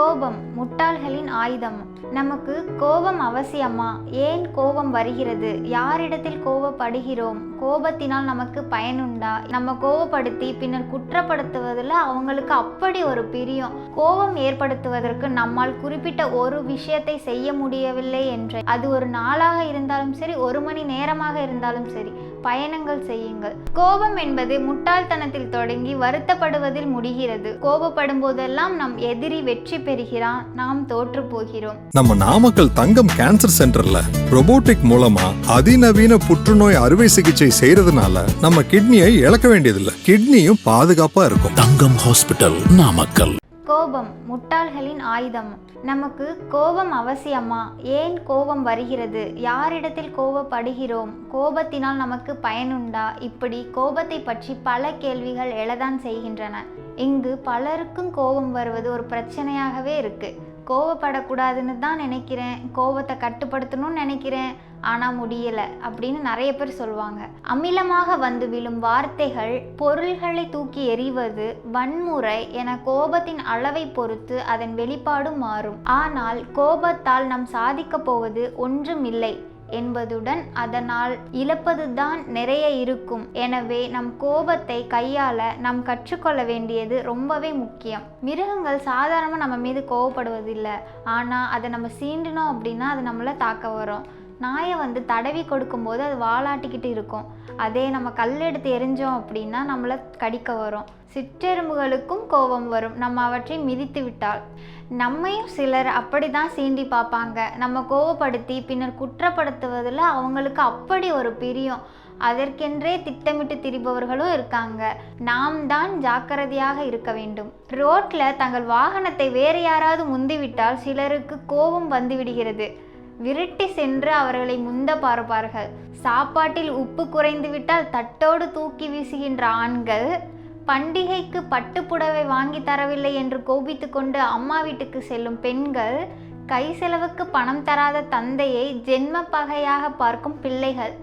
கோபம் முட்டாள்களின் ஆயுதம். நமக்கு கோபம் அவசியமா? ஏன் கோபம் வருகிறது? யாரிடத்தில் கோபப்படுகிறோம்? கோபத்தினால் நமக்கு பயனுண்டா நம்ம கோபப்படுத்தி பின்னர் குற்றப்படுத்துவதில் அவங்களுக்கு அப்படி ஒரு பிரியம். கோபம் ஏற்படுத்துவதற்கு நம்மால் குறிப்பிட்ட ஒரு விஷயத்தை செய்ய முடியவில்லை என்ற. அது ஒரு நாளாக இருந்தாலும் சரி ஒரு மணி நேரமாக இருந்தாலும் சரி. பயணங்கள் செய்யுங்கள். கோபம் என்பது முட்டாள்தனத்தில் தொடங்கி வருத்தப்படுவதில் முடிகிறது. கோபப்படும் போதெல்லாம் நம் எதிரி வெற்றி பெறுகிறான். நாம் தோற்று போகிறோம். நம்ம நாமக்கல் தங்கம் கேன்சர் சென்டர்ல robotic மூலமா அதிநவீன புற்றுநோய் அறுவை சிகிச்சை செய்யறதுனால நம்ம கிட்னியை இழக்க வேண்டியதில்லை. கிட்னியும் பாதுகாப்பா இருக்கும். தங்கம் ஹாஸ்பிட்டல் நாமக்கல். கோபம் முட்டாள்களின் ஆயுதம். நமக்கு கோபம் அவசியமா? ஏன் கோபம் வருகிறது? யாரிடத்தில் கோபப்படுகிறோம்? கோபத்தினால் நமக்கு பயனுண்டா இப்படி கோபத்தை பற்றி பல கேள்விகள் எழதான் செய்கின்றன. இங்கு பலருக்கும் கோபம் வருவது ஒரு பிரச்சனையாகவே இருக்குது கோவப்படக்கூடாதுன்னு தான் நினைக்கிறேன். கோபத்தை கட்டுப்படுத்தணும்னு நினைக்கிறேன். ஆனால் முடியலை அப்படின்னு நிறைய பேர் சொல்லுவாங்க. அமிலமாக வந்து விழும் வார்த்தைகள் பொருள்களை தூக்கி எறிவது வன்முறை என கோபத்தின் அளவை பொறுத்து அதன் வெளிப்பாடு மாறும். ஆனால் கோபத்தால் நாம் சாதிக்கப் போவது ஒன்றுமில்லை. என்பதுடன் அதனால் இழப்பதுதான் நிறைய இருக்கும். எனவே நம் கோபத்தை கையாள நாம் கற்றுக்கொள்ள வேண்டியது ரொம்பவே முக்கியம். மிருகங்கள் சாதாரணமாக நம்ம மீது கோவப்படுவதில்லை ஆனால் அதை நம்ம சீண்டினோம் அப்படின்னா அது நம்மளை தாக்க வரும். நாயை வந்து தடவி கொடுக்கும்போது அது வாலாட்டிக்கிட்டு இருக்கும். அதே நம்ம கல் எடுத்து எரிஞ்சோம் அப்படின்னா நம்மளை கடிக்க வரும். சிற்றெரும்புகளுக்கும் கோபம் வரும். நம்ம அவற்றை மிதித்து விட்டால் நம்மையும் சிலர் அப்படி தான் சீண்டி பார்ப்பாங்க. நம்ம கோவப்படுத்தி பின்னர் குற்றப்படுத்துவதில் அவங்களுக்கு அப்படி ஒரு பிரியம். அதற்கென்றே திட்டமிட்டு திரிபவர்களும் இருக்காங்க. நாம் தான் ஜாக்கிரதையாக இருக்க வேண்டும். ரோட்டில் தங்கள் வாகனத்தை வேறு யாராவது முந்திவிட்டால் சிலருக்கு கோபம் வந்துவிடுகிறது விரட்டி சென்று அவர்களை முந்த பார்ப்பார்கள். சாப்பாட்டில் உப்பு குறைந்துவிட்டால் தட்டோடு தூக்கி வீசுகின்ற ஆண்கள் பண்டிகைக்கு பட்டுப்புடவை வாங்கி தரவில்லை என்று கோபித்து கொண்டு அம்மா வீட்டுக்கு செல்லும் பெண்கள் கை செலவுக்கு பணம் தராத தந்தையை ஜென்ம பகையாக பார்க்கும் பிள்ளைகள்.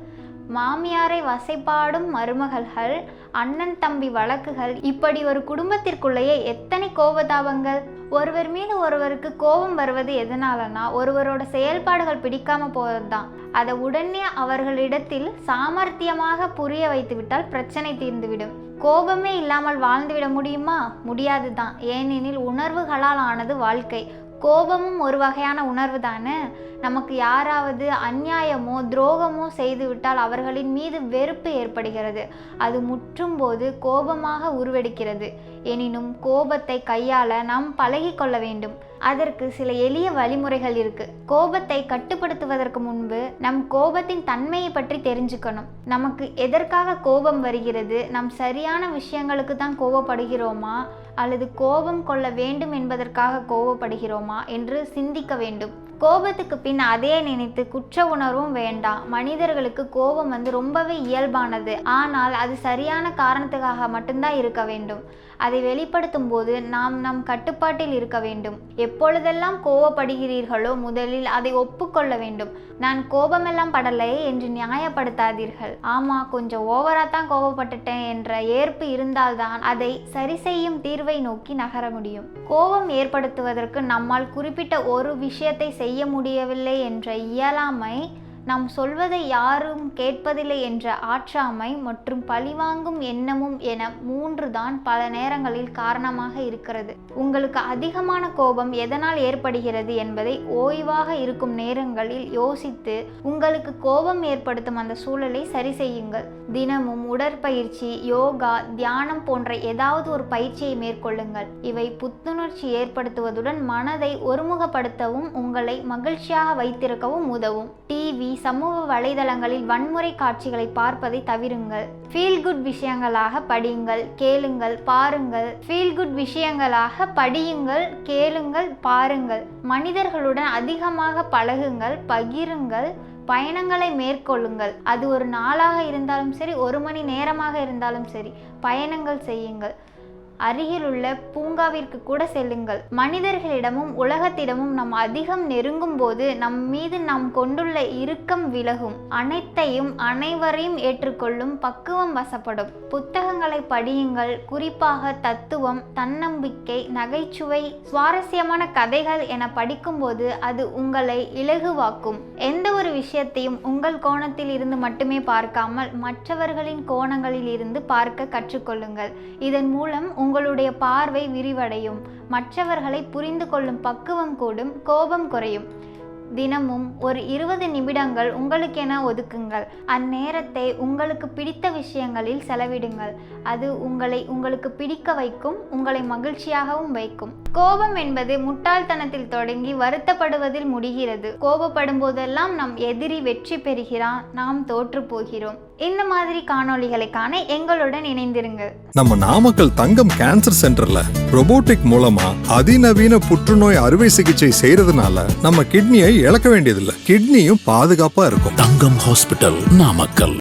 மாமியாரை வசைப்பாடும் மருமகள்கள் அண்ணன் தம்பி வழக்குகள். இப்படி ஒரு குடும்பத்திற்குள்ளேயே எத்தனை கோபதாபங்கள்? ஒருவர் மீது ஒருவருக்கு கோபம் வருவது எதனாலனா ஒருவரோட செயல்பாடுகள் பிடிக்காம போவது தான் அதை உடனே அவர்களிடத்தில் சாமர்த்தியமாக புரிய வைத்துவிட்டால் பிரச்சனை தீர்ந்துவிடும். கோபமே இல்லாமல் வாழ்ந்துவிட முடியுமா? முடியாது தான் ஏனெனில் உணர்வுகளால் ஆனது வாழ்க்கை. கோபமும் ஒரு வகையான உணர்வு தானே? நமக்கு யாராவது அந்நியாயமோ துரோகமோ செய்துவிட்டால் அவர்களின் மீது வெறுப்பு ஏற்படுகிறது. அது முற்றும் போது கோபமாக உருவெடுக்கிறது. எனினும் கோபத்தை கையாள நாம் பழகி கொள்ள வேண்டும். அதற்கு சில எளிய வழிமுறைகள் இருக்கு. கோபத்தை கட்டுப்படுத்துவதற்கு முன்பு நம் கோபத்தின் தன்மையை பற்றி தெரிஞ்சுக்கணும். நமக்கு எதற்காக கோபம் வருகிறது? நாம் சரியான விஷயங்களுக்கு தான் கோபப்படுகிறோமா? அல்லது கோபம் கொள்ள வேண்டும் என்பதற்காக கோபப்படுகிறோமா என்று சிந்திக்க வேண்டும். கோபத்துக்கு பின் அதே நினைத்து குற்ற உணர்வும் வேண்டாம் மனிதர்களுக்கு கோபம் வந்து ரொம்பவே இயல்பானது. ஆனால் அது சரியான காரணத்துக்காக மட்டும்தான் இருக்க வேண்டும். அதை வெளிப்படுத்தும் போது நாம் நம் கட்டுப்பாட்டில் இருக்க வேண்டும். எப்பொழுதெல்லாம் கோவப்படுகிறீர்களோ முதலில் அதை ஒப்புக்கொள்ள வேண்டும். நான் கோபமெல்லாம் படலை என்று நியாயப்படுத்தாதீர்கள். ஆமா கொஞ்சம் ஓவரா தான் கோபப்பட்டுட்டேன் என்ற ஏற்பு இருந்தால்தான் அதை சரி செய்யும் தீர்வை நோக்கி நகர முடியும். கோபம் ஏற்படுத்துவதற்கு நம்மால் குறிப்பிட்ட ஒரு விஷயத்தை செய்ய முடியவில்லை என்ற இயலாமை நாம் சொல்வதை யாரும் கேட்பதில்லை என்ற ஆற்றாமை மற்றும் பழிவாங்கும் எண்ணமும் என மூன்று தான் பல நேரங்களில் காரணமாக இருக்கிறது. உங்களுக்கு அதிகமான கோபம் எதனால் ஏற்படுகிறது என்பதை ஓய்வாக இருக்கும் நேரங்களில் யோசித்து உங்களுக்கு கோபம் ஏற்படுத்தும் அந்த சூழலை சரி செய்யுங்கள். தினமும் உடற்பயிற்சி யோகா தியானம் போன்ற ஏதாவது ஒரு பயிற்சியை மேற்கொள்ளுங்கள். இவை புத்துணர்ச்சி ஏற்படுத்துவதுடன் மனதை ஒருமுகப்படுத்தவும் உங்களை மகிழ்ச்சியாக வைத்திருக்கவும் உதவும். டிவி சமூக வலைதளங்களில் வன்முறை காட்சிகளை பார்ப்பதை தவிருங்கள். ஃபீல் குட் விஷயங்களாக படியுங்கள் கேளுங்கள் பாருங்கள். ஃபீல் குட் விஷயங்களாக படியுங்கள் கேளுங்கள் பாருங்கள். மனிதர்களுடன் அதிகமாக பழகுங்கள் பகிருங்கள் பயணங்களை மேற்கொள்ளுங்கள். அது ஒரு நாளாக இருந்தாலும் சரி ஒரு மணி நேரமாக இருந்தாலும் சரி பயணங்கள் செய்யுங்கள். அருகிலுள்ள பூங்காவிற்கு கூட செல்லுங்கள். மனிதர்களிடமும் உலகத்திடமும் நாம் அதிகம் நெருங்கும் போது நம் மீது நாம் கொண்டுள்ள இறுக்கம் விலகும். அனைத்தையும் அனைவரையும் ஏற்றுக்கொள்ளும் பக்குவம் வசப்படும். புத்தகங்களை படியுங்கள். குறிப்பாக தத்துவம் தன்னம்பிக்கை நகைச்சுவை சுவாரஸ்யமான கதைகள் என படிக்கும்போது அது உங்களை இலகுவாக்கும். எந்த ஒரு விஷயத்தையும் உங்கள் கோணத்தில் இருந்து மட்டுமே பார்க்காமல் மற்றவர்களின் கோணங்களில் இருந்து பார்க்க கற்றுக்கொள்ளுங்கள். இதன் மூலம் உங்களுடைய பார்வை விரிவடையும். மற்றவர்களை புரிந்து கொள்ளும் பக்குவம் கூடும் கோபம் குறையும். தினமும் ஒரு இருபது நிமிடங்கள் உங்களுக்கென ஒதுக்குங்கள். அந்நேரத்தை உங்களுக்கு பிடித்த விஷயங்களில் செலவிடுங்கள். அது உங்களை உங்களுக்கு பிடிக்க வைக்கும் உங்களை மகிழ்ச்சியாகவும் வைக்கும். கோபம் என்பது முட்டாள்தனத்தில் தொடங்கி வருத்தப்படுவதில் முடிகிறது. கோபப்படும் போதெல்லாம் நம் எதிரி வெற்றி பெறுகிறான் நாம் தோற்று போகிறோம். இந்த மாதிரி காணொளிகளை காண எங்களுடன் இணைந்திருங்கள். நம்ம நாமக்கல் தங்கம் கேன்சர் சென்டர்ல ரொபோட்டிக் மூலமா அதிநவீன புற்றுநோய் அறுவை சிகிச்சை செய்யறதுனால நம்ம கிட்னியை இழக்க வேண்டியதில்லை. கிட்னியும் பாதுகாப்பா இருக்கும். தங்கம் ஹாஸ்பிட்டல் நாமக்கல்.